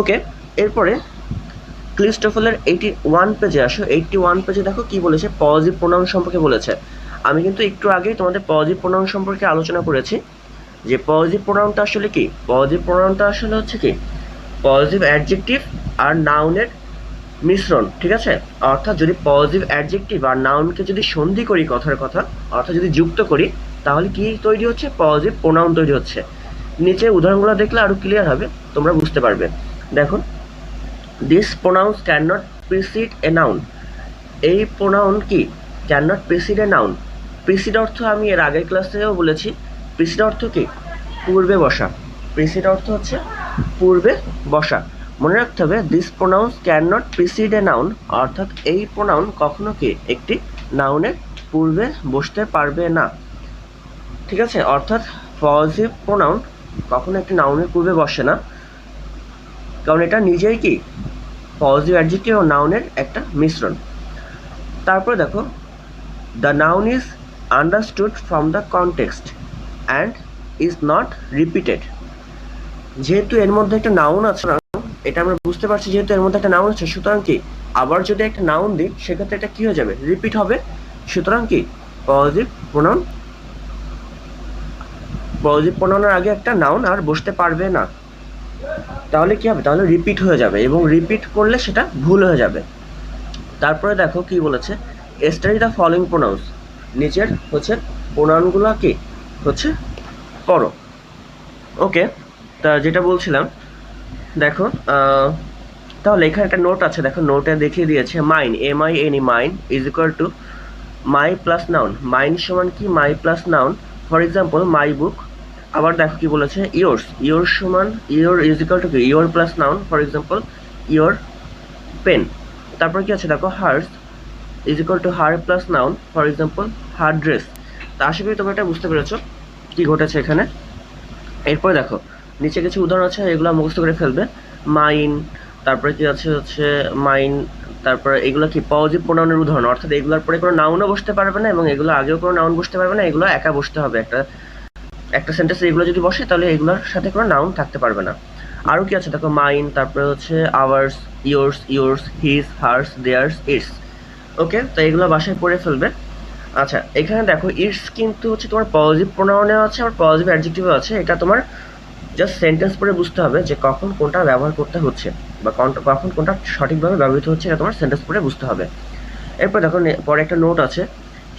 ওকে এরপরে ক্লিস্টোফলের eighty one পেজে আসো। এইটটি ওয়ান পেজে দেখো কি বলেছে পজিটিভ প্রোনাউন সম্পর্কে বলেছে। আমি কিন্তু একটু আগেই তোমাদের পজিটিভ প্রোনাউন সম্পর্কে আলোচনা করেছি, যে পজিটিভ প্রোনাউনটা আসলে কি? পজিটিভ প্রোনাউনটা আসলে হচ্ছে কি? পজিটিভ অ্যাডজেক্টিভ আর নাউনের মিশ্রণ, ঠিক আছে? অর্থাৎ যদি পজিটিভ অ্যাডজেক্টিভ আর নাউনকে যদি সন্ধি করি কথার কথা, অর্থাৎ যদি যুক্ত করি, তাহলে কি তৈরি হচ্ছে? পজিটিভ প্রোনাউন তৈরি হচ্ছে। নিচে উদাহরণগুলো দেখলে আরও ক্লিয়ার হবে, তোমরা বুঝতে পারবে। দেখো this pronouns can not precede a noun এই প্রোনাউন কি? Can not precede a noun precede অর্থ আমি এর আগের ক্লাসেও বলেছি। প্রিসিড অর্থ কি? পূর্বে বসা। প্রিসিড অর্থ হচ্ছে পূর্বে বসা। মনে রাখতে হবে this pronouns can not precede a noun অর্থাৎ এই প্রোনাউন কখনো কি একটি নাউনের পূর্বে বসতে পারবে না। ঠিক আছে? অর্থাৎ পজিটিভ প্রোনাউন কখনো একটি নাউনের পূর্বে বসে না। কারণ এটা নিজেই কি? পজিটিভ অ্যাডজেক্টিভ ও নাউনের একটা মিশ্রণ। তারপরে দেখো the noun is understood from the context and is not repeated যেহেতু এর মধ্যে একটা নাউন আছে, এটা আমরা বুঝতে পারছি যেহেতু এর মধ্যে একটা নাউন আছে, সুতরাং কি? আবার যদি একটা নাউন দিই, সেক্ষেত্রে এটা কি হয়ে যাবে? রিপিট হবে। সুতরাং কি? পজিটিভ প্রোনাউন পজিটিভ প্রোনাউনের আগে একটা নাউন আর বসতে পারবে না। তাহলে কি হবে? তাহলে রিপিট হয়ে যাবে এবং রিপিট করলে সেটা ভুল হয়ে যাবে। তারপরে দেখো কি বলেছে? স্টাডি দ্য ফলোইং প্রোনাউন্স নিচের হচ্ছে প্রোনাউনগুলো কি? হচ্ছে পড়ো ওকে তা যেটা বলছিলাম, দেখো তাহলে এখানে একটা নোট আছে, দেখো নোটে দেখিয়ে দিয়েছে mine M I N E mine is equal to my plus noun mine সমান কি? My plus noun for example my book আবার দেখো কি বলেছে? ইয়োর্স ইয়োর সমান your is equal to your plus noun for example your pen তারপর কি আছে? দেখো hers is equal to her plus noun for example her dress তা আশা করি তোমরা এটা বুঝতে পেরেছ কি ঘটেছে এখানে। এরপর দেখো, নিচে কিছু উদাহরণ আছে, এগুলো মুখস্থ করে ফেলবে। মাইন তারপরে কি আছে হচ্ছে মাইন তারপরে এগুলো কি? পজিটিভ প্রোনাউনের উদাহরণ, অর্থাৎ এগুলোর পরে কোনো নাউনও বসতে পারবে না, এবং এগুলো আগেও কোনো নাউন বসতে পারবে না, এগুলো একা বসতে হবে একটা একটা সেন্টেন্সে এগুলো যদি বসে, তাহলে এগুলোর সাথে কোনো নাউন থাকতে পারবে না। আরও কি আছে? দেখো মাইন তারপরে হচ্ছে ours yours yours his hers theirs it's okay তো এগুলো বাসায় পড়ে ফেলবে। আচ্ছা এখানে দেখো ইটস কিন্তু হচ্ছে তোমার পজিটিভ প্রোনাউনেও আছে, আবার পজিটিভ অ্যাডজেক্টিভও আছে। এটা তোমার জাস্ট সেন্টেন্স পড়ে বুঝতে হবে যে কখন কোনটা ব্যবহার করতে হচ্ছে, বা কখন কোনটা সঠিকভাবে ব্যবহৃত হচ্ছে, এটা তোমার সেন্টেন্স পড়ে বুঝতে হবে। এরপর দেখো পরে একটা নোট আছে।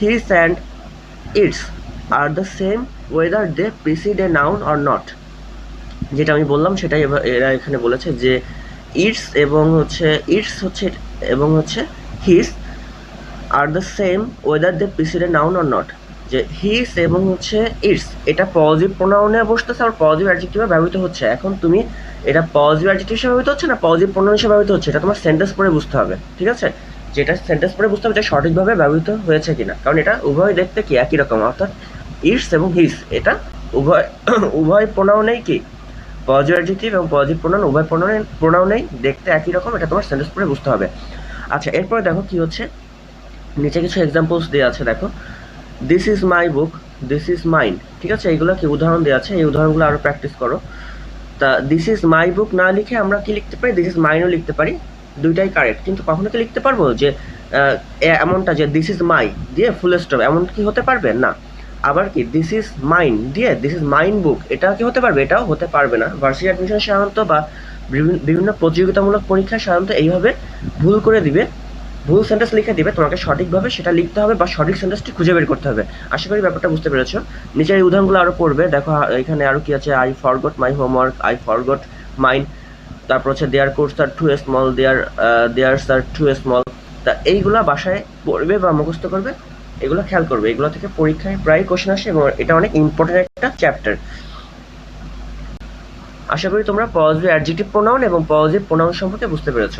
His and its are the same whether they precede a noun or not যেটা আমি বললাম, সেটাই এরা এখানে বলেছে যে ইটস এবং হচ্ছে ইটস হচ্ছে, এবং হচ্ছে his are the same whether they preceded noun or not যে হিস এবং হচ্ছে ইটস এটা পজিটিভ প্রোনাউনে বসতেছে আর পজিটিভ অ্যাডজেক্টিভে ব্যবহৃত হচ্ছে। এখন তুমি এটা পজিটিভ অ্যাডজেক্টিভ হিসেবে ব্যবহৃত হচ্ছে না পজিটিভ প্রোনাউন হিসেবে ব্যবহৃত হচ্ছে? এটা তোমার সেন্টেন্স পড়ে বুঝতে হবে, ঠিক আছে? যেটা সেন্টেন্স পড়ে বুঝতে হবে যে সঠিকভাবে ব্যবহৃত হয়েছে কিনা। কারণ এটা উভয় দেখতে কি একই রকম, অর্থাৎ ইটস এবং হিস এটা উভয় উভয় প্রোনাউনেই কি? পজিটিভ এবং পজিটিভ প্রোনাউন উভয় প্রোনাউনে প্রোনাউনেই দেখতে একই রকম, এটা তোমার সেন্টেন্স পড়ে বুঝতে হবে। আচ্ছা এরপরে দেখো কি হচ্ছে? নিচে কিছু এক্সাম্পলস দেওয়া আছে, দেখো। This is my book this is mine ঠিক আছে? এইগুলো কি উদাহরণ দেওয়া আছে? এই উদাহরণগুলো আরও প্র্যাকটিস করো। তা দিস ইজ মাই বুক না লিখে আমরা কি লিখতে পারি? দিস ইজ মাইনও লিখতে পারি। দুইটাই কারেক্ট কিন্তু কখনো কি লিখতে পারব? যে এমনটা যে দিস ইজ মাই দিয়ে ফুল স্টপ এমন কি হতে পারবে? না। আবার কি দিস ইজ মাইন দিয়ে দিস ইজ মাইন বুক এটা কি হতে পারবে? এটাও হতে পারবে না। ভার্সিটি অ্যাডমিশন সাধারণত বা বিভিন্ন- প্রতিযোগিতামূলক পরীক্ষায় সাধারণত এইভাবে ভুল করে দিবে। ভুল সেন্টেন্স লিখে দিবে, তোমাকে সঠিকভাবে সেটা লিখতে হবে বা সঠিক সেন্টেন্সটি খুঁজে বের করতে হবে। আশা করি ব্যাপারটা বুঝতে পেরেছ। নিচের এই উদাহরণগুলো আরও পড়বে। দেখো এখানে আরও কি আছে? I forgot my homework I forgot mine তারপর হচ্ছে their course are too small their theirs are too small তা এইগুলা বাসায় পড়বে বা মুখস্থ করবে? এগুলো খেয়াল করবে। এগুলো থেকে পরীক্ষায় প্রায় কোশ্চেন আসে এবং এটা অনেক ইম্পর্টেন্ট একটা চ্যাপ্টার আশা করি তোমরা পজিটিভ অ্যাডজেক্টিভ প্রোনাউন এবং পজিটিভ প্রোনাউন সম্পর্কে বুঝতে পেরেছ।